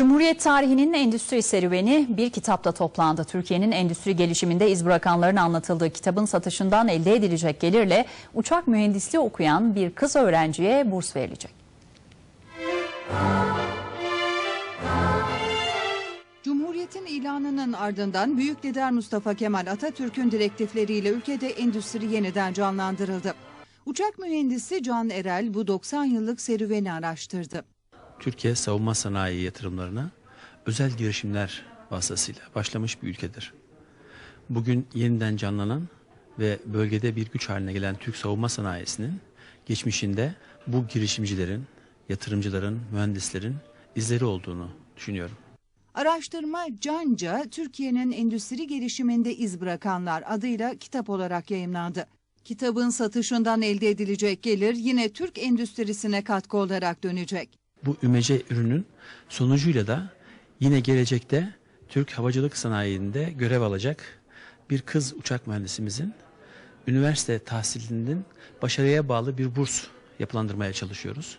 Cumhuriyet tarihinin endüstri serüveni bir kitapta toplandı. Türkiye'nin endüstri gelişiminde iz bırakanların anlatıldığı kitabın satışından elde edilecek gelirle uçak mühendisliği okuyan bir kız öğrenciye burs verilecek. Cumhuriyetin ilanının ardından Büyük Lider Mustafa Kemal Atatürk'ün direktifleriyle ülkede endüstri yeniden canlandırıldı. Uçak mühendisi Can Erel bu 90 yıllık serüveni araştırdı. Türkiye savunma sanayi yatırımlarına özel girişimler vasıtasıyla başlamış bir ülkedir. Bugün yeniden canlanan ve bölgede bir güç haline gelen Türk savunma sanayisinin geçmişinde bu girişimcilerin, yatırımcıların, mühendislerin izleri olduğunu düşünüyorum. Araştırma Canca, Türkiye'nin endüstri gelişiminde iz bırakanlar adıyla kitap olarak yayımlandı. Kitabın satışından elde edilecek gelir yine Türk endüstrisine katkı olarak dönecek. Bu ümece ürünün sonucuyla da yine gelecekte Türk havacılık sanayinde görev alacak bir kız uçak mühendisimizin üniversite tahsilinin başarıya bağlı bir burs yapılandırmaya çalışıyoruz.